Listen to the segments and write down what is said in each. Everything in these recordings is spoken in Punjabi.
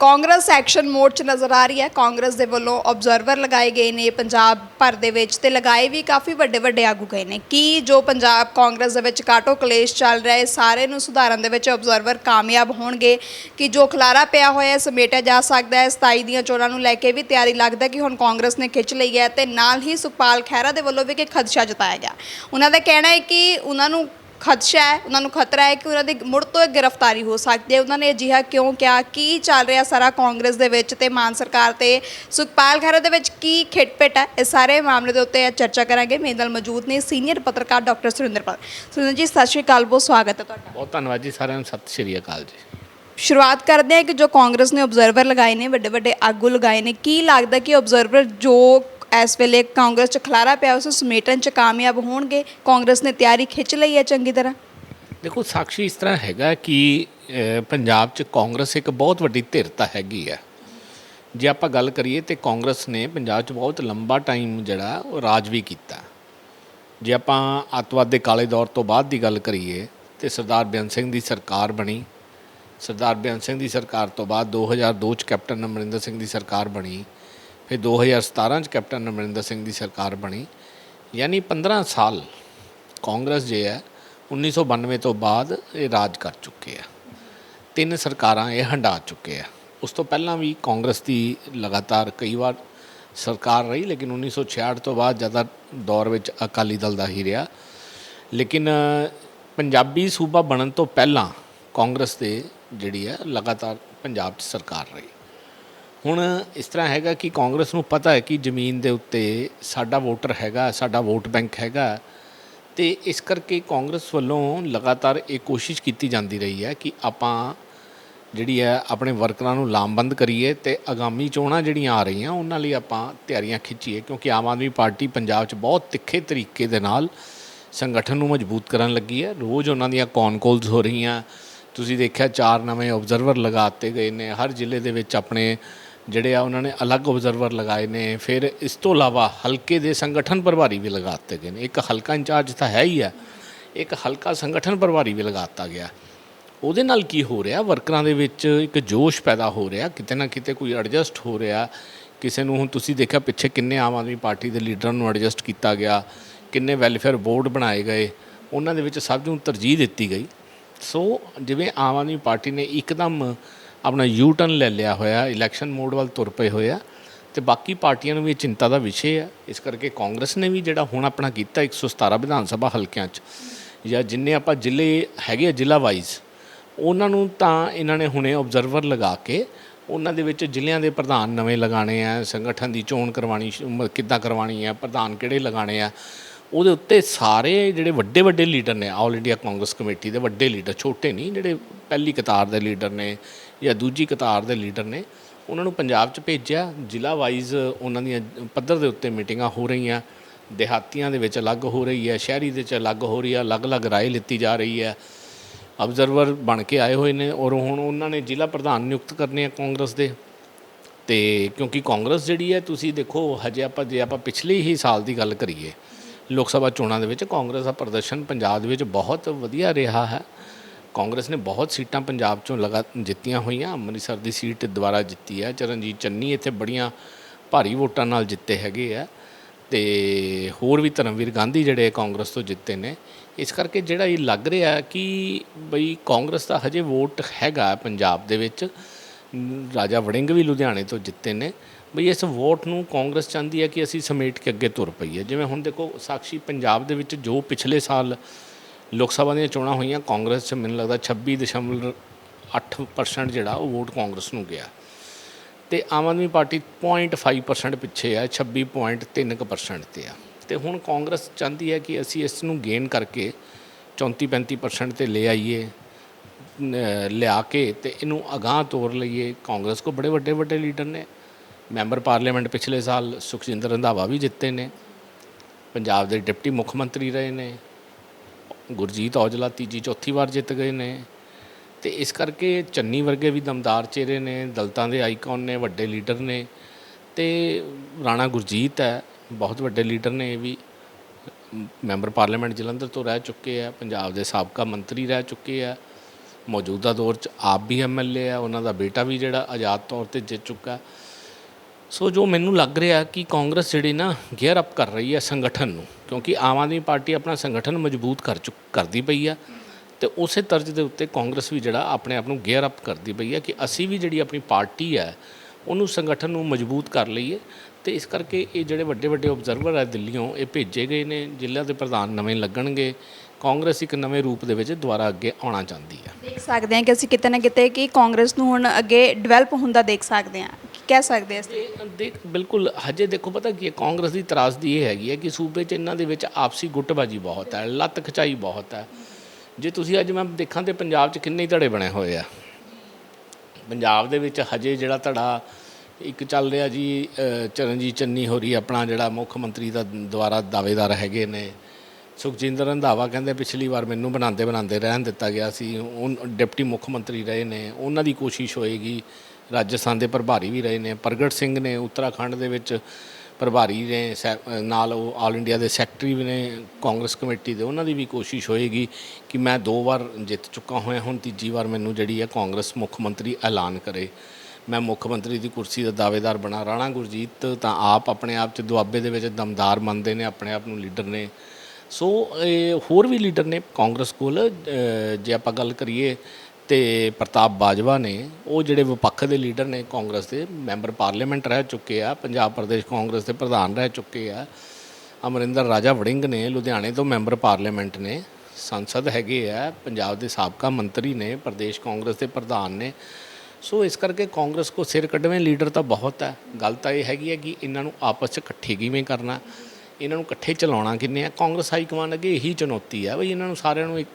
ਕਾਂਗਰਸ ਐਕਸ਼ਨ ਮੋਡ 'ਚ ਨਜ਼ਰ ਆ ਰਹੀ ਹੈ। ਕਾਂਗਰਸ ਦੇ ਵੱਲੋਂ ਆਬਜ਼ਰਵਰ ਲਗਾਏ ਗਏ ਨੇ, ਪੰਜਾਬ ਭਰ ਦੇ ਵਿੱਚ ਤੇ ਲਗਾਏ ਵੀ ਕਾਫੀ ਵੱਡੇ ਵੱਡੇ ਆਗੂ ਗਏ ਨੇ। ਕੀ ਜੋ ਪੰਜਾਬ ਕਾਂਗਰਸ ਦੇ ਵਿੱਚ ਕਾਟੋ ਕਲੇਸ਼ ਚੱਲ ਰਿਹਾ ਹੈ ਸਾਰੇ ਨੂੰ ਸੁਧਾਰਨ ਦੇ ਵਿੱਚ ਆਬਜ਼ਰਵਰ ਕਾਮਯਾਬ ਹੋਣਗੇ? ਕਿ ਜੋ ਖਲਾਰਾ ਪਿਆ ਹੋਇਆ ਹੈ, ਸਮੇਟਿਆ ਜਾ ਸਕਦਾ ਹੈ? 27 ਦੀਆਂ ਚੋਣਾਂ ਨੂੰ ਲੈ ਕੇ ਵੀ ਤਿਆਰੀ ਲੱਗਦਾ ਕਿ ਹੁਣ ਕਾਂਗਰਸ ਨੇ ਖਿੱਚ ਲਈ ਹੈ ਤੇ ਨਾਲ ਹੀ ਸੁਖਪਾਲ ਖਹਿਰਾ ਦੇ ਵੱਲੋਂ ਵੀ ਕਿ ਖਦਸ਼ਾ ਜਤਾਇਆ ਗਿਆ। ਉਹਨਾਂ ਦਾ ਕਹਿਣਾ ਹੈ ਕਿ ਉਹਨਾਂ ਨੂੰ ਖਦਸ਼ਾ ਹੈ ਉਹਨਾਂ ਨੂੰ ਖਤਰਾ ਹੈ ਕਿ ਉਹਨਾਂ ਦੀ ਮੁੜ ਤੋਂ ਇੱਕ ਗ੍ਰਿਫਤਾਰੀ ਹੋ ਸਕਦੀ ਹੈ। ਉਹਨਾਂ ਨੇ ਅਜਿਹਾ ਕਿਉਂ ਕਿਹਾ? ਕੀ ਚੱਲ ਰਿਹਾ ਸਾਰਾ ਕਾਂਗਰਸ ਦੇ ਵਿੱਚ ਤੇ ਮਾਨ ਸਰਕਾਰ ਤੇ? ਸੁਖਪਾਲ ਖਹਿਰਾ ਦੇ ਵਿੱਚ ਕੀ ਖਿੱਟਪਿਟ ਹੈ? ਇਸ ਸਾਰੇ ਮਾਮਲੇ ਦੇ ਉੱਤੇ ਅੱਜ ਚਰਚਾ ਕਰਾਂਗੇ। ਮੇਰੇ ਨਾਲ ਮੌਜੂਦ ਨੇ ਸੀਨੀਅਰ ਪੱਤਰਕਾਰ ਡਾਕਟਰ ਸੁਰਿੰਦਰਪਾਲ ਸੁਰਿੰਦਰ ਜੀ ਸਤਿ ਸ਼੍ਰੀ ਅਕਾਲ ਬਹੁਤ ਸਵਾਗਤ ਹੈ ਤੁਹਾਡਾ। ਬਹੁਤ ਧੰਨਵਾਦ ਜੀ ਸਾਰਿਆਂ ਨੂੰ ਸਤਿ ਸ਼੍ਰੀ ਅਕਾਲ ਜੀ। ਸ਼ੁਰੂਆਤ ਕਰਦੇ ਹਾਂ ਕਿ ਜੋ ਕਾਂਗਰਸ ਨੇ ਆਬਜ਼ਰਵਰ ਲਗਾਏ ਨੇ ਵੱਡੇ ਵੱਡੇ ਆਗੂ ਲਗਾਏ ਨੇ ਕੀ ਲੱਗਦਾ ਕਿ ਆਬਜ਼ਰਵਰ ਜੋ ਇਸ ਵੇਲੇ ਕਾਂਗਰਸ ਚ ਖਲਾਰਾ ਪਿਆ, ਉਸ ਨੂੰ ਸਮੇਟਣ ਚ ਕਾਮਯਾਬ ਹੋਣਗੇ। ਕਾਂਗਰਸ ਨੇ ਤਿਆਰੀ ਖਿੱਚ ਲਈ ਹੈ ਚੰਗੀ ਤਰ੍ਹਾਂ। ਦੇਖੋ ਸਾਖੀ ਇਸ ਤਰ੍ਹਾਂ ਹੈਗਾ ਕਿ ਪੰਜਾਬ 'ਚ ਕਾਂਗਰਸ ਇੱਕ ਬਹੁਤ ਵੱਡੀ ਧਿਰਤਾ ਹੈਗੀ ਹੈ। ਜੇ ਆਪਾਂ ਗੱਲ ਕਰੀਏ ਤੇ ਕਾਂਗਰਸ ਨੇ ਪੰਜਾਬ 'ਚ ਬਹੁਤ ਲੰਬਾ ਟਾਈਮ ਜਿਹੜਾ, ਉਹ ਰਾਜ ਵੀ ਕੀਤਾ। ਜੇ ਆਪਾਂ ਅੱਤਵਾਦ ਦੇ ਕਾਲੇ ਦੌਰ ਤੋਂ ਬਾਅਦ ਦੀ ਗੱਲ ਕਰੀਏ, ਤੇ ਸਰਦਾਰ ਬੇਅੰਤ ਸਿੰਘ ਦੀ ਸਰਕਾਰ ਬਣੀ। ਸਰਦਾਰ ਬੇਅੰਤ ਸਿੰਘ ਦੀ ਸਰਕਾਰ ਤੋਂ ਬਾਅਦ 2002 ਚ ਕੈਪਟਨ ਅਮਰਿੰਦਰ ਸਿੰਘ ਦੀ ਸਰਕਾਰ ਬਣੀ। ਫਿਰ 2017 ਚ ਕੈਪਟਨ ਅਮਰਿੰਦਰ ਸਿੰਘ ਦੀ ਸਰਕਾਰ ਬਣੀ। ਯਾਨੀ 15 ਸਾਲ ਕਾਂਗਰਸ ਜੇ ਹੈ 1992 ਤੋਂ ਬਾਅਦ ਇਹ ਰਾਜ ਕਰ ਚੁੱਕੇ ਆ। ਤਿੰਨ ਸਰਕਾਰਾਂ ਇਹ ਹੰਡਾ ਚੁੱਕੇ ਆ। ਉਸ ਤੋਂ ਪਹਿਲਾਂ ਵੀ ਕਾਂਗਰਸ ਦੀ ਲਗਾਤਾਰ ਕਈ ਵਾਰ ਸਰਕਾਰ ਰਹੀ, ਲੇਕਿਨ 1966 ਤੋਂ ਬਾਅਦ ਜ਼ਿਆਦਾ ਦੌਰ ਵਿੱਚ ਅਕਾਲੀ ਦਲ ਦਾ ਹੀ ਰਿਹਾ। ਲੇਕਿਨ ਪੰਜਾਬੀ ਸੂਬਾ ਬਣਨ ਤੋਂ ਪਹਿਲਾਂ ਕਾਂਗਰਸ ਦੇ ਜਿਹੜੀ ਹੈ, ਲਗਾਤਾਰ ਪੰਜਾਬ 'ਚ ਸਰਕਾਰ ਰਹੀ। ਹੁਣ ਇਸ ਤਰ੍ਹਾਂ ਹੈਗਾ ਕਿ ਕਾਂਗਰਸ ਨੂੰ ਪਤਾ ਹੈ ਕਿ ਜ਼ਮੀਨ ਦੇ ਉੱਤੇ ਸਾਡਾ ਵੋਟਰ ਹੈਗਾ, ਸਾਡਾ ਵੋਟ ਬੈਂਕ ਹੈਗਾ। ਤੇ ਇਸ ਕਰਕੇ ਕਾਂਗਰਸ ਵੱਲੋਂ ਲਗਾਤਾਰ ਇਹ ਕੋਸ਼ਿਸ਼ ਕੀਤੀ ਜਾਂਦੀ ਰਹੀ ਹੈ ਕਿ ਆਪਾਂ ਜਿਹੜੀ ਹੈ ਆਪਣੇ ਵਰਕਰਾਂ ਨੂੰ ਲਾਮਬੰਦ ਕਰੀਏ ਤੇ ਆਗਾਮੀ ਚੋਣਾਂ ਜਿਹੜੀਆਂ ਆ ਰਹੀਆਂ, ਉਹਨਾਂ ਲਈ ਆਪਾਂ ਤਿਆਰੀਆਂ ਖਿੱਚੀਏ, ਕਿਉਂਕਿ ਆਮ ਆਦਮੀ ਪਾਰਟੀ ਪੰਜਾਬ 'ਚ ਬਹੁਤ ਤਿੱਖੇ ਤਰੀਕੇ ਦੇ ਨਾਲ ਸੰਗਠਨ ਨੂੰ ਮਜ਼ਬੂਤ ਕਰਨ ਲੱਗੀ ਹੈ। ਰੋਜ਼ ਉਹਨਾਂ ਦੀਆਂ ਕੌਨ ਕਾਲਸ ਹੋ ਰਹੀਆਂ। ਤੁਸੀਂ ਦੇਖਿਆ ਚਾਰ ਨਵੇਂ ਆਬਜ਼ਰਵਰ ਲਗਾਤੇ ਗਏ ਨੇ। ਹਰ ਜ਼ਿਲ੍ਹੇ ਦੇ ਵਿੱਚ ਆਪਣੇ ਜਿਹੜੇ ਆ ਉਹਨਾਂ ਨੇ ਅਲੱਗ ਆਬਜ਼ਰਵਰ ਲਗਾਏ ਨੇ, ਫਿਰ ਇਸ ਤੋਂ ਇਲਾਵਾ ਹਲਕੇ ਦੇ ਸੰਗਠਨ ਪ੍ਰਭਾਰੀ ਵੀ ਲਗਾ ਦਿੱਤੇ ਗਏ ਨੇ। ਇੱਕ ਹਲਕਾ ਇੰਚਾਰਜ ਤਾਂ ਹੈ ਹੀ ਆ, ਇੱਕ ਹਲਕਾ ਸੰਗਠਨ ਪ੍ਰਭਾਰੀ ਵੀ ਲਗਾ ਦਿੱਤਾ ਗਿਆ। ਉਹਦੇ ਨਾਲ ਕੀ ਹੋ ਰਿਹਾ? ਵਰਕਰਾਂ ਦੇ ਵਿੱਚ ਇੱਕ ਜੋਸ਼ ਪੈਦਾ ਹੋ ਰਿਹਾ, ਕਿਤੇ ਨਾ ਕਿਤੇ ਕੋਈ ਐਡਜਸਟ ਹੋ ਰਿਹਾ। ਕਿਸੇ ਨੂੰ ਹੁਣ ਤੁਸੀਂ ਦੇਖਿਆ ਪਿੱਛੇ ਕਿੰਨੇ ਆਮ ਆਦਮੀ ਪਾਰਟੀ ਦੇ ਲੀਡਰਾਂ ਨੂੰ ਐਡਜਸਟ ਕੀਤਾ ਗਿਆ, ਕਿੰਨੇ ਵੈਲਫੇਅਰ ਬੋਰਡ ਬਣਾਏ ਗਏ, ਉਹਨਾਂ ਦੇ ਵਿੱਚ ਸਭ ਨੂੰ ਤਰਜੀਹ ਦਿੱਤੀ ਗਈ। ਸੋ ਜਿਵੇਂ ਆਮ ਆਦਮੀ ਪਾਰਟੀ ਨੇ ਇੱਕਦਮ ਆਪਣਾ ਯੂ ਟਰਨ ਲੈ ਲਿਆ ਹੋਇਆ ਇਲੈਕਸ਼ਨ ਮੋਡ ਵੱਲ ਤੁਰ ਪਏ ਹੋਏ ਆ, ਤੇ ਬਾਕੀ ਪਾਰਟੀਆਂ ਨੂੰ ਵੀ ਇਹ ਚਿੰਤਾ ਦਾ ਵਿਸ਼ੇ ਆ। ਇਸ ਕਰਕੇ ਕਾਂਗਰਸ ਨੇ ਵੀ ਜਿਹੜਾ ਹੁਣ ਆਪਣਾ ਕੀਤਾ 117 ਵਿਧਾਨ ਸਭਾ ਹਲਕਿਆਂ 'ਚ, ਜਾਂ ਜਿੰਨੇ ਆਪਾਂ ਜ਼ਿਲ੍ਹੇ ਹੈਗੇ ਆ ਜ਼ਿਲ੍ਹਾ ਵਾਈਜ਼ ਉਹਨਾਂ ਨੂੰ ਤਾਂ ਇਹਨਾਂ ਨੇ ਹੁਣੇ ਆਬਜ਼ਰਵਰ ਲਗਾ ਕੇ ਉਹਨਾਂ ਦੇ ਵਿੱਚ ਜ਼ਿਲ੍ਹਿਆਂ ਦੇ ਪ੍ਰਧਾਨ ਨਵੇਂ ਲਗਾਣੇ ਆ, ਸੰਗਠਨ ਦੀ ਚੋਣ ਕਰਵਾਣੀ ਸ਼ੁ- ਕਿੱਦਾਂ ਕਰਵਾਣੀ ਆ, ਪ੍ਰਧਾਨ ਕਿਹੜੇ ਲਗਾਣੇ ਆ ਉਹਦੇ ਉੱਤੇ ਸਾਰੇ ਜਿਹੜੇ ਵੱਡੇ ਵੱਡੇ ਲੀਡਰ ਨੇ, ਆਲ ਇੰਡੀਆ ਕਾਂਗਰਸ ਕਮੇਟੀ ਦੇ ਵੱਡੇ ਲੀਡਰ, ਛੋਟੇ ਨਹੀਂ, ਜਿਹੜੇ ਪਹਿਲੀ ਕਤਾਰ ਦੇ ਲੀਡਰ ਨੇ ਜਾਂ ਦੂਜੀ ਕਤਾਰ ਦੇ ਲੀਡਰ ਨੇ, ਉਹਨਾਂ ਨੂੰ ਪੰਜਾਬ 'ਚ ਭੇਜਿਆ। ਜ਼ਿਲ੍ਹਾ ਵਾਈਜ਼ ਉਹਨਾਂ ਦੀਆਂ ਪੱਧਰ ਦੇ ਉੱਤੇ ਮੀਟਿੰਗਾਂ ਹੋ ਰਹੀਆਂ। ਦਿਹਾਤੀਆਂ ਦੇ ਵਿੱਚ ਅਲੱਗ ਹੋ ਰਹੀ ਹੈ, ਸ਼ਹਿਰੀ ਦੇ ਵਿੱਚ ਅਲੱਗ ਹੋ ਰਹੀ ਹੈ, ਅਲੱਗ-ਅਲੱਗ ਰਾਏ ਲਿੱਤੀ ਜਾ ਰਹੀ ਹੈ। ਅਬਜ਼ਰਵਰ ਬਣ ਕੇ ਆਏ ਹੋਏ ਨੇ ਔਰ ਹੁਣ ਉਹਨਾਂ ਨੇ ਜ਼ਿਲ੍ਹਾ ਪ੍ਰਧਾਨ ਨਿਯੁਕਤ ਕਰਨੇ ਆ ਕਾਂਗਰਸ ਦੇ। ਤੇ ਕਿਉਂਕਿ ਕਾਂਗਰਸ ਜਿਹੜੀ ਹੈ, ਤੁਸੀਂ ਦੇਖੋ, ਹਜੇ ਆਪਾਂ, ਜੇ ਆਪਾਂ ਪਿਛਲੇ ਹੀ ਸਾਲ ਦੀ ਗੱਲ ਕਰੀਏ ਲੋਕ ਸਭਾ ਚੋਣਾਂ ਦੇ ਵਿੱਚ ਕਾਂਗਰਸ ਦਾ ਪ੍ਰਦਰਸ਼ਨ ਪੰਜਾਬ ਦੇ ਵਿੱਚ ਬਹੁਤ ਵਧੀਆ ਰਿਹਾ ਹੈ। ਕਾਂਗਰਸ ਨੇ ਬਹੁਤ ਸੀਟਾਂ ਪੰਜਾਬ ਚੋਂ ਲਗਾ ਜਿੱਤੀਆਂ ਹੋਈਆਂ। ਅੰਮ੍ਰਿਤਸਰ ਦੀ ਸੀਟ ਦੁਬਾਰਾ ਜਿੱਤੀ ਹੈ। ਚਰਨਜੀਤ ਚੰਨੀ ਇੱਥੇ ਬੜੀਆਂ ਭਾਰੀ ਵੋਟਾਂ ਨਾਲ ਜਿੱਤੇ ਹੈਗੇ ਆ। ਤੇ ਹੋਰ ਵੀ ਧਰਮਵੀਰ ਗਾਂਧੀ ਜਿਹੜੇ ਕਾਂਗਰਸ ਤੋਂ ਜਿੱਤੇ ਨੇ। ਇਸ ਕਰਕੇ ਜਿਹੜਾ ਇਹ ਲੱਗ ਰਿਹਾ ਕਿ ਬਈ ਕਾਂਗਰਸ ਦਾ ਹਜੇ ਵੋਟ ਹੈਗਾ ਪੰਜਾਬ ਦੇ ਵਿੱਚ। ਰਾਜਾ ਵੜਿੰਗ ਵੀ ਲੁਧਿਆਣੇ ਤੋਂ ਜਿੱਤੇ ਨੇ। ਬਈ ਇਸ ਵੋਟ ਨੂੰ ਕਾਂਗਰਸ ਚਾਹੁੰਦੀ ਹੈ ਕਿ ਅਸੀਂ ਸਮੇਟ ਕੇ ਅੱਗੇ ਤੁਰ ਪਈਏ। ਜਿਵੇਂ ਹੁਣ ਦੇਖੋ ਸਾਖੀ ਪੰਜਾਬ ਦੇ ਵਿੱਚ ਜੋ ਪਿਛਲੇ ਸਾਲ ਲੋਕ ਸਭਾ ਦੀਆਂ ਚੋਣਾਂ ਹੋਈਆਂ, ਕਾਂਗਰਸ 'ਚ ਮੈਨੂੰ ਲੱਗਦਾ 26.8% ਜਿਹੜਾ ਉਹ ਵੋਟ ਕਾਂਗਰਸ ਨੂੰ ਗਿਆ। ਤੇ ਆਮ ਆਦਮੀ ਪਾਰਟੀ 0.5% ਪਿੱਛੇ ਆ 26.3% ਤੇ ਆ। ਤੇ ਹੁਣ ਕਾਂਗਰਸ ਚਾਹੁੰਦੀ ਹੈ ਕਿ ਅਸੀਂ ਇਸ ਨੂੰ ਗੇਨ ਕਰਕੇ 34-35% ਤੇ ਲੈ ਆਈਏ ਲਿਆ ਕੇ ਤੇ ਇਹਨੂੰ ਅਗਾਂਹ ਤੋਰ ਲਈਏ। ਕਾਂਗਰਸ ਕੋ ਬੜੇ ਵੱਡੇ ਵੱਡੇ ਲੀਡਰ ਨੇ। ਮੈਂਬਰ ਪਾਰਲੀਮੈਂਟ ਪਿਛਲੇ ਸਾਲ ਸੁਖਜਿੰਦਰ ਰੰਧਾਵਾ ਵੀ ਜਿੱਤੇ ਨੇ, ਪੰਜਾਬ ਦੇ ਡਿਪਟੀ ਮੁੱਖ ਮੰਤਰੀ ਰਹੇ ਨੇ, ਗੁਰਜੀਤ ਔਜਲਾ ਤੀਜੀ ਚੌਥੀ ਵਾਰ ਜਿੱਤ ਗਏ ਨੇ, ਤੇ ਇਸ ਕਰਕੇ ਚੰਨੀ ਵਰਗੇ ਵੀ ਦਮਦਾਰ ਚਿਹਰੇ ਨੇ, ਦਲਤਾਂ ਦੇ ਆਈਕਨ ਨੇ, ਵੱਡੇ ਲੀਡਰ ਨੇ, ਤੇ ਰਾਣਾ ਗੁਰਜੀਤ ਹੈ, ਬਹੁਤ ਵੱਡੇ ਲੀਡਰ ਨੇ ਇਹ ਵੀ, ਮੈਂਬਰ ਪਾਰਲੀਮੈਂਟ ਜਲੰਧਰ ਤੋਂ ਰਹਿ ਚੁੱਕੇ ਆ, ਪੰਜਾਬ ਦੇ ਸਾਬਕਾ ਮੰਤਰੀ ਰਹਿ ਚੁੱਕੇ ਆ, ਮੌਜੂਦਾ ਦੌਰ 'ਚ ਆਪ ਵੀ ਐਮਐਲਏ ਆ, ਉਹਨਾਂ ਦਾ ਬੇਟਾ ਵੀ ਜਿਹੜਾ ਆਜ਼ਾਦ ਤੌਰ ਤੇ ਜਿੱਤ ਚੁੱਕਾ ਸੋ ਜੋ ਮੈਨੂੰ ਲੱਗ ਰਿਹਾ ਕਿ ਕਾਂਗਰਸ ਜਿਹੜੀ ਨਾ ਗੇਅਰ ਅਪ ਕਰ ਰਹੀ ਹੈ ਸੰਗਠਨ ਨੂੰ, ਕਿਉਂਕਿ ਆਮ ਆਦਮੀ ਪਾਰਟੀ ਆਪਣਾ ਸੰਗਠਨ ਮਜ਼ਬੂਤ ਕਰ ਚੁੱਕ, ਕਰਦੀ ਪਈ ਆ, ਤੇ ਉਸੇ ਤਰਜ਼ ਦੇ ਉੱਤੇ ਕਾਂਗਰਸ ਵੀ ਜਿਹੜਾ ਆਪਣੇ ਆਪ ਨੂੰ ਗੇਅਰ ਅਪ ਕਰਦੀ ਪਈ ਆ ਕਿ ਅਸੀਂ ਵੀ ਜਿਹੜੀ ਆਪਣੀ ਪਾਰਟੀ ਹੈ, ਉਹਨੂੰ ਸੰਗਠਨ ਨੂੰ ਮਜ਼ਬੂਤ ਕਰ ਲਈਏ। ਤੇ ਇਸ ਕਰਕੇ ਇਹ ਜਿਹੜੇ ਵੱਡੇ ਵੱਡੇ ਆਬਜ਼ਰਵਰ ਹੈ ਦਿੱਲੀੋਂ ਇਹ ਭੇਜੇ ਗਏ ਨੇ ਜ਼ਿਲ੍ਹਾ ਦੇ ਪ੍ਰਧਾਨ ਨਵੇਂ ਲੱਗਣਗੇ। ਕਾਂਗਰਸ ਇੱਕ ਨਵੇਂ ਰੂਪ ਦੇ ਵਿੱਚ ਦੁਬਾਰਾ ਅੱਗੇ ਆਉਣਾ ਚਾਹੁੰਦੀ ਹੈ ਦੇਖ ਸਕਦੇ ਹਾਂ ਕਿ ਅਸੀਂ ਕਿਤੇ ਨਾ ਕਿਤੇ ਕਿ ਕਾਂਗਰਸ ਨੂੰ ਹੁਣ ਅੱਗੇ ਡਿਵੈਲਪ ਹੁੰਦਾ ਦੇਖ ਸਕਦੇ ਹਾਂ। ਕਹਿ ਸਕਦੇ ਹਾਂ ਇਸ ਦੇਖ, ਬਿਲਕੁਲ, ਹਜੇ ਦੇਖੋ, ਪਤਾ ਕੀ ਹੈ, ਕਾਂਗਰਸ ਦੀ ਤਰਾਸਦੀ ਇਹ ਹੈਗੀ ਹੈ ਕਿ ਸੂਬੇ 'ਚ ਇਹਨਾਂ ਦੇ ਵਿੱਚ ਆਪਸੀ ਗੁੱਟਬਾਜੀ ਬਹੁਤ ਹੈ, ਲੱਤ ਖਚਾਈ ਬਹੁਤ ਹੈ। ਜੇ ਤੁਸੀਂ ਅੱਜ ਮੈਂ ਦੇਖਾਂ ਤੇ ਪੰਜਾਬ 'ਚ ਕਿੰਨੇ ਧੜੇ ਬਣੇ ਹੋਏ ਆ। ਪੰਜਾਬ ਦੇ ਵਿੱਚ ਹਜੇ ਜਿਹੜਾ ਧੜਾ ਇੱਕ ਚੱਲ ਰਿਹਾ ਜੀ ਚਰਨਜੀਤ ਚੰਨੀ ਹੋਰੀ ਆਪਣਾ ਜਿਹੜਾ ਮੁੱਖ ਮੰਤਰੀ ਦਾ ਦੁਆਰਾ ਦਾਅਵੇਦਾਰ ਹੈਗੇ ਨੇ। ਸੁਖਜਿੰਦਰ ਰੰਧਾਵਾ ਕਹਿੰਦੇ ਪਿਛਲੀ ਵਾਰ ਮੈਨੂੰ ਬਣਾਉਂਦੇ ਬਣਾਉਂਦੇ ਰਹਿਣ ਦਿੱਤਾ ਗਿਆ ਸੀ ਉਹ ਡਿਪਟੀ ਮੁੱਖ ਮੰਤਰੀ ਰਹੇ ਨੇ, ਉਹਨਾਂ ਦੀ ਕੋਸ਼ਿਸ਼ ਹੋਏਗੀ ਰਾਜਸਥਾਨ ਦੇ ਪ੍ਰਭਾਰੀ ਵੀ ਰਹੇ ਨੇ, ਪ੍ਰਗਟ ਸਿੰਘ ਨੇ ਉੱਤਰਾਖੰਡ ਦੇ ਵਿੱਚ ਪ੍ਰਭਾਰੀ ਨੇ ਸੈ- ਨਾਲ ਉਹ ਆਲ ਇੰਡੀਆ ਦੇ ਸੈਕਟਰੀ ਵੀ ਨੇ, ਕਾਂਗਰਸ ਕਮੇਟੀ ਦੇ, ਉਹਨਾਂ ਦੀ ਵੀ ਕੋਸ਼ਿਸ਼ ਹੋਏਗੀ ਕਿ ਮੈਂ ਦੋ ਵਾਰ ਜਿੱਤ ਚੁੱਕਾ ਹੋਇਆ, ਹੁਣ ਤੀਜੀ ਵਾਰ ਮੈਨੂੰ ਜਿਹੜੀ ਹੈ ਕਾਂਗਰਸ ਮੁੱਖ ਮੰਤਰੀ ਐਲਾਨ ਕਰੇ। ਮੈਂ ਮੁੱਖ ਮੰਤਰੀ ਦੀ ਕੁਰਸੀ ਦਾ ਦਾਅਵੇਦਾਰ ਬਣਾ, ਰਾਣਾ ਗੁਰਜੀਤ ਤਾਂ ਆਪ ਆਪਣੇ ਆਪ 'ਚ ਦੁਆਬੇ ਦੇ ਵਿੱਚ ਦਮਦਾਰ ਮੰਨਦੇ ਨੇ, ਆਪਣੇ ਆਪ ਨੂੰ ਲੀਡਰ ਨੇ। ਸੋ, ਇਹ ਹੋਰ ਵੀ ਲੀਡਰ ਨੇ ਕਾਂਗਰਸ ਕੋਲ। ਜੇ ਆਪਾਂ ਗੱਲ ਕਰੀਏ ਤੇ ਪ੍ਰਤਾਪ ਬਾਜਵਾ ਨੇ, ਉਹ ਜਿਹੜੇ ਵਿਪੱਖ ਦੇ ਲੀਡਰ ਨੇ ਕਾਂਗਰਸ ਦੇ, ਮੈਂਬਰ ਪਾਰਲੀਮੈਂਟ ਰਹਿ ਚੁੱਕੇ ਆ, ਪੰਜਾਬ ਪ੍ਰਦੇਸ਼ ਕਾਂਗਰਸ ਦੇ ਪ੍ਰਧਾਨ ਰਹਿ ਚੁੱਕੇ ਆ, ਅਮਰਿੰਦਰ ਰਾਜਾ ਵੜਿੰਗ ਨੇ, ਲੁਧਿਆਣੇ ਤੋਂ ਮੈਂਬਰ ਪਾਰਲੀਮੈਂਟ ਨੇ, ਸੰਸਦ ਹੈਗੇ ਆ, ਪੰਜਾਬ ਦੇ ਸਾਬਕਾ ਮੰਤਰੀ ਨੇ, ਪ੍ਰਦੇਸ਼ ਕਾਂਗਰਸ ਦੇ ਪ੍ਰਧਾਨ ਨੇ। ਸੋ ਇਸ ਕਰਕੇ ਕਾਂਗਰਸ ਕੋ ਸਿਰ ਕੱਢਵੇਂ ਲੀਡਰ ਤਾਂ ਬਹੁਤ ਹੈ ਗੱਲ ਤਾਂ ਇਹ ਹੈਗੀ ਹੈ ਕਿ ਇਹਨਾਂ ਨੂੰ ਆਪਸ 'ਚ ਇਕੱਠੇ ਕਿਵੇਂ ਕਰਨਾ, ਇਹਨਾਂ ਨੂੰ ਇਕੱਠੇ ਚਲਾਉਣਾ ਕਿੰਨੇ ਆ, ਕਾਂਗਰਸ ਹਾਈ ਕਮਾਂਡ ਅੱਗੇ ਇਹੀ ਚੁਣੌਤੀ ਆ, ਬਈ ਇਹਨਾਂ ਨੂੰ ਸਾਰਿਆਂ ਨੂੰ ਇੱਕ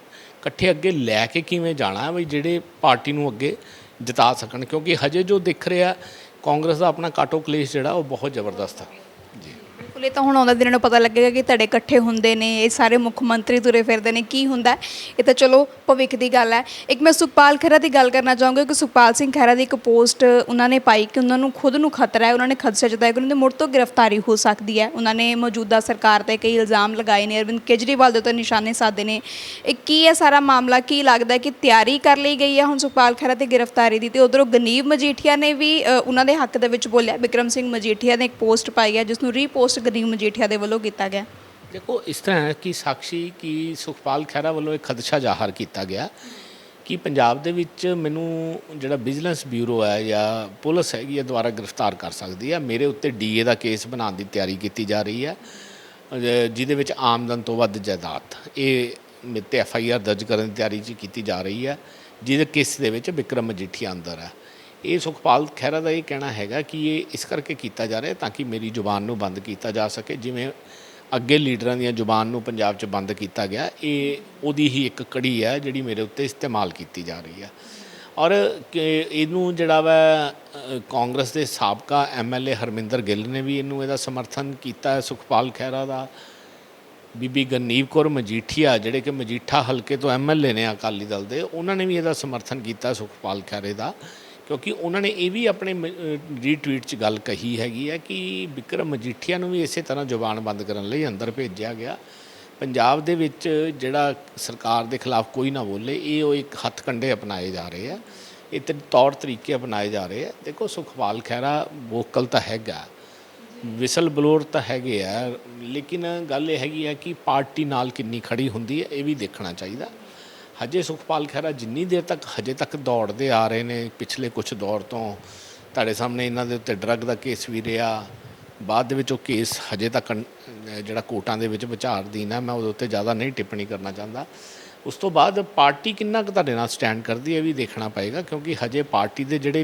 ਇਕੱਠੇ ਅੱਗੇ ਲੈ ਕੇ ਕਿਵੇਂ ਜਾਣਾ ਵੀ ਜਿਹੜੇ ਪਾਰਟੀ ਨੂੰ ਅੱਗੇ ਜਿਤਾ ਸਕਣ? ਕਿਉਂਕਿ ਹਜੇ ਜੋ ਦਿਖ ਰਿਹਾ, ਕਾਂਗਰਸ ਦਾ ਆਪਣਾ ਕਾਟੋ ਕਲੇਸ਼ ਜਿਹੜਾ, ਉਹ ਬਹੁਤ ਜ਼ਬਰਦਸਤ ਹੈ। ਜੀ। ਬਿਲਕੁਲ ਇਹ ਤਾਂ ਹੁਣ ਆਉਂਦਾ ਦਿਨਾਂ ਨੂੰ ਪਤਾ ਲੱਗੇਗਾ ਕਿ ਧੜੇ ਇਕੱਠੇ ਹੁੰਦੇ ਨੇ ਇਹ ਸਾਰੇ ਮੁੱਖ ਮੰਤਰੀ ਤੁਰੇ ਫਿਰਦੇ ਨੇ ਕੀ ਹੁੰਦਾ? ਹੈ। ਇਹ ਤਾਂ ਚਲੋ ਭਵਿੱਖ ਦੀ ਗੱਲ ਹੈ। ਇੱਕ ਮੈਂ ਸੁਖਪਾਲ ਖਹਿਰਾ ਦੀ ਗੱਲ ਕਰਨਾ ਚਾਹੂੰਗੀ ਕਿ ਸੁਖਪਾਲ ਸਿੰਘ ਖਹਿਰਾ ਦੀ ਇੱਕ ਪੋਸਟ ਉਹਨਾਂ ਨੇ ਪਾਈ ਕਿ ਉਹਨਾਂ ਨੂੰ ਖੁਦ ਨੂੰ ਖਤਰਾ ਹੈ ਉਹਨਾਂ ਨੇ ਖਦਸ਼ਾ ਜਤਾਇਆ ਕਿ ਉਹਨਾਂ ਦੀ ਮੁੜ ਤੋਂ ਗ੍ਰਿਫਤਾਰੀ ਹੋ ਸਕਦੀ ਹੈ। ਉਹਨਾਂ ਨੇ ਮੌਜੂਦਾ ਸਰਕਾਰ ਤੇ ਕਈ ਇਲਜ਼ਾਮ ਲਗਾਏ ਨੇ ਅਰਵਿੰਦ ਕੇਜਰੀਵਾਲ ਦੇ ਉੱਤੇ ਨਿਸ਼ਾਨੇ ਸਾਧੇ ਨੇ। ਇਹ ਕੀ ਹੈ ਸਾਰਾ ਮਾਮਲਾ? ਕੀ ਲੱਗਦਾ ਹੈ ਕਿ ਤਿਆਰੀ ਕਰ ਲਈ ਗਈ ਹੈ ਹੁਣ ਸੁਖਪਾਲ ਖਹਿਰਾ ਦੀ ਗ੍ਰਿਫਤਾਰੀ ਦੀ? ਤੇ ਉਧਰੋਂ ਗਨੀਵ ਮਜੀਠੀਆ ਨੇ ਵੀ ਅ, ਉਹਨਾਂ ਦੇ ਹੱਕ ਦੇ ਵਿੱਚ ਬੋਲਿਆ। ਵਿਕਰਮ ਸਿੰਘ ਮਜੀਠੀਆ ਨੇ ਇੱਕ ਪੋਸਟ ਪਾਈ ਹੈ ਜਿਸ ਨੂੰ ਰੀਪੋਸਟ ਗਨੀਵ ਮਜੀਠੀਆ ਦੇ ਵੱਲੋਂ ਕੀਤਾ ਗਿਆ। ਦੇਖੋ, ਇਸ ਤਰ੍ਹਾਂ ਹੈ ਕਿ ਸਾਖੀ ਕੀ ਸੁਖਪਾਲ ਖਹਿਰਾ ਵੱਲੋਂ ਇੱਕ ਖਦਸ਼ਾ ਜ਼ਾਹਰ ਕੀਤਾ ਗਿਆ ਕਿ ਪੰਜਾਬ ਦੇ ਵਿੱਚ ਮੈਨੂੰ ਜਿਹੜਾ ਵਿਜੀਲੈਂਸ ਬਿਊਰੋ ਹੈ ਜਾਂ ਪੁਲਿਸ ਹੈਗੀ ਹੈ ਦੁਆਰਾ ਗ੍ਰਿਫਤਾਰ ਕਰ ਸਕਦੀ ਹੈ। ਮੇਰੇ ਉੱਤੇ ਡੀਏ ਦਾ ਕੇਸ ਬਣਾਉਣ ਦੀ ਤਿਆਰੀ ਕੀਤੀ ਜਾ ਰਹੀ ਹੈ ਜਿਹਦੇ ਵਿੱਚ ਆਮਦਨ ਤੋਂ ਵੱਧ ਜਾਇਦਾਦ। ਇਹ ਮੇਰੇ ਤੇ ਐਫ ਆਈ ਆਰ ਦਰਜ ਕਰਨ ਦੀ ਤਿਆਰੀ ਕੀਤੀ ਜਾ ਰਹੀ ਹੈ, ਜਿਹਦੇ ਕੇਸ ਦੇ ਵਿੱਚ ਵਿਕਰਮ ਮਜੀਠੀਆ ਅੰਦਰ ਹੈ। ਇਹ ਸੁਖਪਾਲ ਖਹਿਰਾ ਦਾ ਇਹ ਕਹਿਣਾ ਹੈਗਾ ਕਿ ਇਹ ਇਸ ਕਰਕੇ ਕੀਤਾ ਜਾ ਰਿਹਾ ਤਾਂ ਕਿ ਮੇਰੀ ਜ਼ੁਬਾਨ ਨੂੰ ਬੰਦ ਕੀਤਾ ਜਾ ਸਕੇ, ਜਿਵੇਂ ਅੱਗੇ ਲੀਡਰਾਂ ਦੀਆਂ ਜ਼ੁਬਾਨ ਨੂੰ ਪੰਜਾਬ 'ਚ ਬੰਦ ਕੀਤਾ ਗਿਆ, ਇਹ ਉਹਦੀ ਹੀ ਇੱਕ ਕੜੀ ਹੈ ਜਿਹੜੀ ਮੇਰੇ ਉੱਤੇ ਇਸਤੇਮਾਲ ਕੀਤੀ ਜਾ ਰਹੀ ਹੈ। ਔਰ ਇਹਨੂੰ ਜਿਹੜਾ ਵਾ ਕਾਂਗਰਸ ਦੇ ਸਾਬਕਾ ਐਮਐਲਏ ਹਰਮਿੰਦਰ ਗਿੱਲ ਨੇ ਵੀ ਇਹਨੂੰ ਇਹਦਾ ਸਮਰਥਨ ਕੀਤਾ ਹੈ, ਸੁਖਪਾਲ ਖਹਿਰਾ ਦਾ। ਬੀਬੀ ਗਨੀਵ ਕੌਰ ਮਜੀਠੀਆ, ਜਿਹੜੇ ਕਿ ਮਜੀਠਾ ਹਲਕੇ ਤੋਂ ਐਮਐਲਏ ਨੇ ਅਕਾਲੀ ਦਲ ਦੇ, ਉਹਨਾਂ ਨੇ ਵੀ ਇਹਦਾ ਸਮਰਥਨ ਕੀਤਾ ਸੁਖਪਾਲ ਖਹਿਰੇ ਦਾ। ਕਿਉਂਕਿ ਉਹਨਾਂ ਨੇ ਇਹ ਵੀ ਆਪਣੇ ਰੀਟਵੀਟ 'ਚ ਗੱਲ ਕਹੀ ਹੈਗੀ ਹੈ ਕਿ ਵਿਕਰਮ ਮਜੀਠੀਆ ਨੂੰ ਵੀ ਇਸੇ ਤਰ੍ਹਾਂ ਜ਼ੁਬਾਨ ਬੰਦ ਕਰਨ ਲਈ ਅੰਦਰ ਭੇਜਿਆ ਗਿਆ। ਪੰਜਾਬ ਦੇ ਵਿੱਚ ਜਿਹੜਾ ਸਰਕਾਰ ਦੇ ਖਿਲਾਫ ਕੋਈ ਨਾ ਬੋਲੇ, ਇਹ ਉਹ ਇੱਕ ਹੱਥ ਕੰਡੇ ਅਪਣਾਏ ਜਾ ਰਹੇ ਆ। ਇਹ ਤੇ ਤੌਰ ਤਰੀਕੇ ਅਪਣਾਏ ਜਾ ਰਹੇ ਆ। ਦੇਖੋ ਸੁਖਪਾਲ ਖਹਿਰਾ ਵੋਕਲ ਤਾਂ ਹੈਗਾ ਵਿਸਲ ਬਲੋਰ ਤਾਂ ਹੈਗੇ ਆ, ਲੇਕਿਨ ਗੱਲ ਇਹ ਹੈਗੀ ਆ ਕਿ ਪਾਰਟੀ ਨਾਲ ਕਿੰਨੀ ਖੜੀ ਹੁੰਦੀ ਹੈ, ਇਹ ਵੀ ਦੇਖਣਾ ਚਾਹੀਦਾ। ਹਜੇ ਸੁਖਪਾਲ ਖਹਿਰਾ ਜਿੰਨੀ ਦੇਰ ਤੱਕ, ਹਜੇ ਤੱਕ ਦੌੜਦੇ ਆ ਰਹੇ ਨੇ, ਪਿਛਲੇ ਕੁਝ ਦੌਰ ਤੋਂ। ਤੁਹਾਡੇ ਸਾਹਮਣੇ ਇਹਨਾਂ ਦੇ ਉੱਤੇ ਡਰੱਗ ਦਾ ਕੇਸ ਵੀ ਰਿਹਾ। ਬਾਅਦ ਦੇ ਵਿੱਚ ਉਹ ਕੇਸ ਹਜੇ ਤੱਕ ਜਿਹੜਾ ਕੋਰਟਾਂ ਦੇ ਵਿੱਚ ਵਿਚਾਰਧੀਨ ਹੈ, ਮੈਂ ਉਹਦੇ ਉੱਤੇ ਜ਼ਿਆਦਾ ਨਹੀਂ ਟਿੱਪਣੀ ਕਰਨਾ ਚਾਹੁੰਦਾ। ਉਸ ਤੋਂ ਬਾਅਦ ਪਾਰਟੀ ਕਿੰਨਾ ਕੁ ਤੁਹਾਡੇ ਨਾਲ ਸਟੈਂਡ ਕਰਦੀ ਹੈ ਇਹ ਵੀ ਦੇਖਣਾ ਪਏਗਾ, ਕਿਉਂਕਿ ਹਜੇ ਪਾਰਟੀ ਦੇ ਜਿਹੜੇ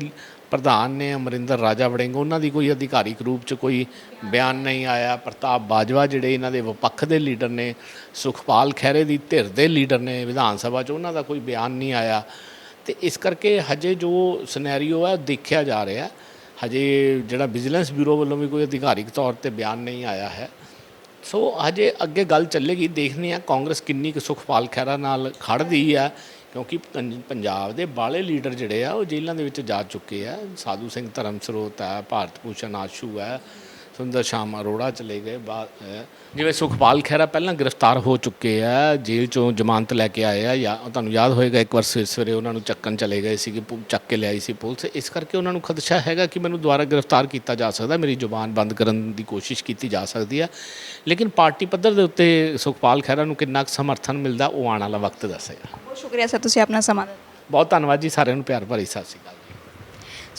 ਪ੍ਰਧਾਨ ਨੇ ਅਮਰਿੰਦਰ ਰਾਜਾ ਵੜਿੰਗ, ਉਹਨਾਂ ਦੀ ਕੋਈ ਅਧਿਕਾਰਿਕ ਰੂਪ 'ਚ ਕੋਈ ਬਿਆਨ ਨਹੀਂ ਆਇਆ। ਪ੍ਰਤਾਪ ਬਾਜਵਾ ਜਿਹੜੇ ਇਹਨਾਂ ਦੇ ਵਿਪੱਖ ਦੇ ਲੀਡਰ ਨੇ, ਸੁਖਪਾਲ ਖਹਿਰੇ ਦੀ ਧਿਰ ਦੇ ਲੀਡਰ ਨੇ ਵਿਧਾਨ ਸਭਾ 'ਚ, ਉਹਨਾਂ ਦਾ ਕੋਈ ਬਿਆਨ ਨਹੀਂ ਆਇਆ। ਤੇ ਇਸ ਕਰਕੇ ਹਜੇ ਜੋ ਸਿਨੈਰੀਓ ਹੈ ਦੇਖਿਆ ਜਾ ਰਿਹਾ। ਹਜੇ ਜਿਹੜਾ ਵਿਜੀਲੈਂਸ ਬਿਊਰੋ ਵੱਲੋਂ ਵੀ ਕੋਈ ਅਧਿਕਾਰਿਕ ਤੌਰ ਤੇ ਬਿਆਨ ਨਹੀਂ ਆਇਆ ਹੈ। ਸੋ ਹਜੇ ਅੱਗੇ ਗੱਲ ਚੱਲੇਗੀ, ਦੇਖਦੇ ਆ ਕਾਂਗਰਸ ਕਿੰਨੀ ਕੁ ਸੁਖਪਾਲ ਖਹਿਰਾ ਨਾਲ ਖੜਦੀ ਆ ਕਿਉਂਕਿ ਪੰ- ਪੰਜਾਬ ਦੇ ਬਾਲੇ ਲੀਡਰ ਜਿਹੜੇ ਆ, ਉਹ ਜੇਲ੍ਹਾਂ ਦੇ ਵਿੱਚ ਜਾ ਚੁੱਕੇ ਆ। ਸਾਧੂ ਸਿੰਘ ਧਰਮ ਸਰੋਤ ਹੈ, ਭਾਰਤ ਭੂਸ਼ਣ ਆਸ਼ੂ ਹੈ। ਸੁੰਦਰ ਸ਼ਾਮ ਅਰੋੜਾ ਚਲੇ ਗਏ ਜਿਵੇਂ ਸੁਖਪਾਲ ਖਹਿਰਾ ਪਹਿਲਾਂ ਗ੍ਰਿਫਤਾਰ ਹੋ ਚੁੱਕੇ ਆ ਜੇਲ੍ਹ ਚੋਂ ਜ਼ਮਾਨਤ ਲੈ ਕੇ ਆਏ ਆ ਜਾਂ ਤੁਹਾਨੂੰ ਯਾਦ ਹੋਏਗਾ ਇੱਕ ਵਾਰ ਸਵੇਰੇ ਸਵੇਰੇ ਉਹਨਾਂ ਨੂੰ ਚੱਕਣ ਚਲੇ ਗਏ ਸੀ ਕਿ ਚੱਕ ਕੇ ਲਿਆਈ ਸੀ ਪੁਲਿਸ ਇਸ ਕਰਕੇ ਉਹਨਾਂ ਨੂੰ ਖਦਸ਼ਾ ਹੈਗਾ ਕਿ ਮੈਨੂੰ ਦੁਬਾਰਾ ਗ੍ਰਿਫਤਾਰ ਕੀਤਾ ਜਾ ਸਕਦਾ ਮੇਰੀ ਜ਼ੁਬਾਨ ਬੰਦ ਕਰਨ ਦੀ ਕੋਸ਼ਿਸ਼ ਕੀਤੀ ਜਾ ਸਕਦੀ ਹੈ ਲੇਕਿਨ ਪਾਰਟੀ ਪੱਧਰ ਦੇ ਉੱਤੇ ਸੁਖਪਾਲ ਖਹਿਰਾ ਨੂੰ ਕਿੰਨਾ ਕੁ ਸਮਰਥਨ ਮਿਲਦਾ ਉਹ ਆਉਣ ਵਾਲਾ ਵਕਤ ਦੱਸੇਗਾ। ਬਹੁਤ ਸ਼ੁਕਰੀਆ ਸਰ ਤੁਸੀਂ ਆਪਣਾ ਸਮਾਂ ਬਹੁਤ ਧੰਨਵਾਦ ਜੀ ਸਾਰਿਆਂ ਨੂੰ ਪਿਆਰ ਭਰੀ ਸਤਿ ਸ਼੍ਰੀ ਅਕਾਲ।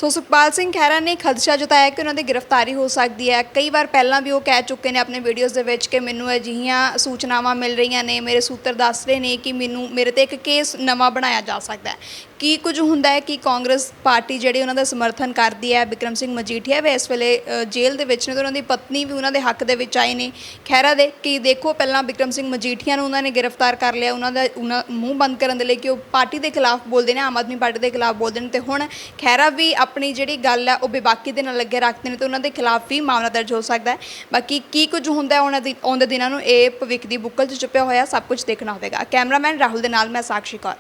ਸੋ ਸੁਖਪਾਲ ਸਿੰਘ ਖਹਿਰਾ ਨੇ ਖਦਸ਼ਾ ਜਤਾਇਆ ਕਿ ਉਹਨਾਂ ਦੀ ਗ੍ਰਿਫਤਾਰੀ ਹੋ ਸਕਦੀ ਹੈ। ਕਈ ਵਾਰ ਪਹਿਲਾਂ ਵੀ ਉਹ ਕਹਿ ਚੁੱਕੇ ਨੇ ਆਪਣੇ ਵੀਡੀਓਜ਼ ਦੇ ਵਿੱਚ ਕਿ ਮੈਨੂੰ ਅਜਿਹੀਆਂ ਸੂਚਨਾਵਾਂ ਮਿਲ ਰਹੀਆਂ ਨੇ, ਮੇਰੇ ਸੂਤਰ ਦੱਸ ਰਹੇ ਨੇ ਕਿ ਮੈਨੂੰ, ਮੇਰੇ ਤੇ ਇੱਕ ਕੇਸ ਨਵਾਂ ਬਣਾਇਆ ਜਾ ਸਕਦਾ ਹੈ। ਕੀ ਕੁਝ ਹੁੰਦਾ ਹੈ? ਕਿ ਕਾਂਗਰਸ ਪਾਰਟੀ ਜਿਹੜੀ ਉਹਨਾਂ ਦਾ ਸਮਰਥਨ ਕਰਦੀ ਹੈ? ਵਿਕਰਮ ਸਿੰਘ ਮਜੀਠੀਆ ਵੀ ਇਸ ਵੇਲੇ ਅ, ਜੇਲ੍ਹ ਦੇ ਵਿੱਚ ਨੇ ਤੇ ਉਹਨਾਂ ਦੀ ਪਤਨੀ ਵੀ ਉਹਨਾਂ ਦੇ ਹੱਕ ਦੇ ਵਿੱਚ ਆਏ ਨੇ। ਖਹਿਰਾ ਦੇ ਕਿ ਦੇਖੋ ਪਹਿਲਾਂ ਵਿਕਰਮ ਸਿੰਘ ਮਜੀਠੀਆ ਨੂੰ ਉਹਨਾਂ ਨੇ ਗ੍ਰਿਫਤਾਰ ਕਰ ਲਿਆ। ਉਹਨਾਂ ਦਾ ਉਹਨਾਂ ਮੂੰਹ ਬੰਦ ਕਰਨ ਦੇ ਲਈ ਕਿ ਉਹ ਪਾਰਟੀ ਦੇ ਖਿਲਾਫ ਬੋਲਦੇ ਨੇ ਆਮ ਆਦਮੀ ਪਾਰਟੀ ਦੇ ਖਿਲਾਫ ਬੋਲਦੇ ਨੇ ਤੇ ਹੁਣ ਖਹਿਰਾ ਵੀ ਆਪਣੀ ਜਿਹੜੀ ਗੱਲ ਹੈ ਉਹ ਬੇਬਾਕੀ ਦੇ ਨਾਲ ਲੱਗੇ ਰੱਖਦੇ ਨੇ ਤੇ ਉਹਨਾਂ ਦੇ ਖਿਲਾਫ ਵੀ ਮਾਮਲਾ ਦਰਜ ਹੋ ਸਕਦਾ ਹੈ। ਬਾਕੀ ਕੀ ਕੁਝ ਹੁੰਦਾ ਹੈ ਉਹਨਾਂ ਦੀ ਆਉਂਦੇ ਦਿਨਾਂ ਨੂੰ? ਇਹ ਭਵਿੱਖ ਦੀ ਬੁੱਕਲ 'ਚ ਛੁਪਿਆ ਹੋਇਆ ਸਭ ਕੁਝ ਦੇਖਣਾ ਹੋਵੇਗਾ। ਕੈਮਰਾਮੈਨ ਰਾਹੁਲ ਦੇ ਨਾਲ ਮੈਂ ਸਾਕਸ਼ੀ ਕੌਰ।